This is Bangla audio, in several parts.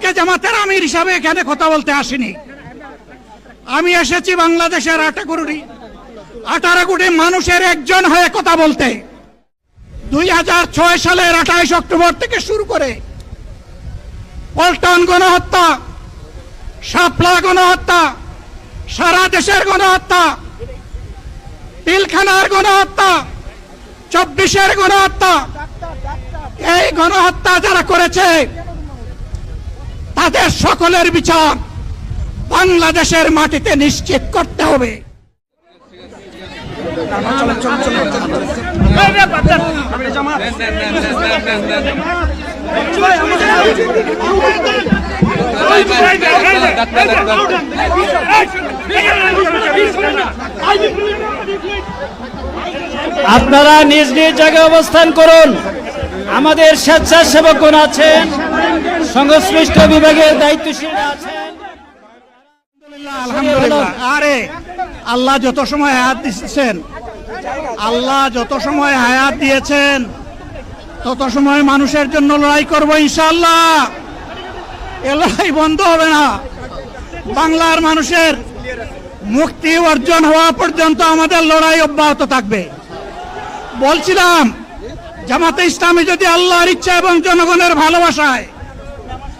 আজকে জামাতের আমির হিসাবে এখানে কথা বলতে আসিনি। আমি এসেছি বাংলাদেশের আটাকুড়ি আঠারো কোটি মানুষের একজন হয়ে কথা বলতে। দুই হাজার ছয় সালের আঠাইশ অক্টোবর থেকে শুরু করে পল্টন গণহত্যা সাপলা গণহত্যা, সারা দেশের গণহত্যা, পিলখানার গণহত্যা, চব্বিশের গণহত্যা, এই গণহত্যা যারা করেছে তাদের সকলের বিচার বাংলাদেশের মাটিতে নিশ্চিত করতে হবে। আপনারা নিজ নিজ জায়গায় অবস্থান করুন। আমাদের স্বেচ্ছাসেবক স্বেচ্ছাসেবকগণ আছেন। সংশ্লিষ্ট বিভাগের দায়িত্বশীলরা আছেন। আরে, আল্লাহ যত সময় হায়াত দিচ্ছেন আল্লাহ যত সময় হায়াত দিয়েছেন, তত সময় মানুষের জন্য লড়াই করব ইনশাল্লাহ এ লড়াই বন্ধ হবে না। বাংলার মানুষের মুক্তি অর্জন হওয়া পর্যন্ত আমাদের লড়াই অব্যাহত থাকবে। বলছিলাম, জামাতে ইসলামী যদি আল্লাহর ইচ্ছা এবং জনগণের ভালোবাসায়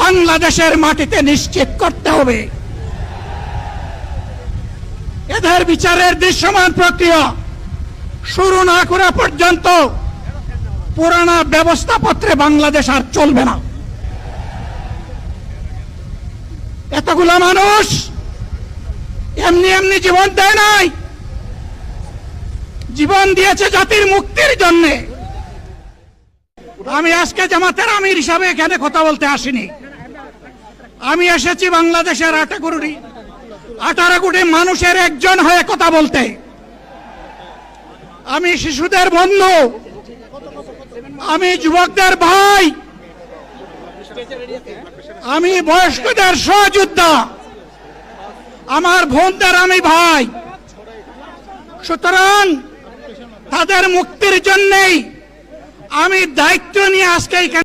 বাংলাদেশের মাটিতে নিশ্চিত করতে হবে। এদের বিচারের দৃশ্যমান প্রক্রিয়া শুরু না করা পর্যন্ত পুরানা ব্যবস্থাপত্রে বাংলাদেশ আর চলবে না। এতগুলো মানুষ এমনি এমনি জীবন দেয় নাই। জীবন দিয়েছে জাতির মুক্তির জন্যে। আমি আজকে জামাতের আমির হিসাবে এখানে কথা বলতে আসিনি। আমি এসেছি বাংলাদেশের কোটি আঠারো কোটি মানুষের একজন হয়ে কথা বলতে। আমি শিশুদের বন্ধু। আমি যুবকদের ভাই। আমি বয়স্কদের সহযোদ্ধা। আমার বোনদের আমি ভাই। সুতরাং তাদের মুক্তির জন্যেই আমি দায়িত্ব নিয়ে আজকে এখানে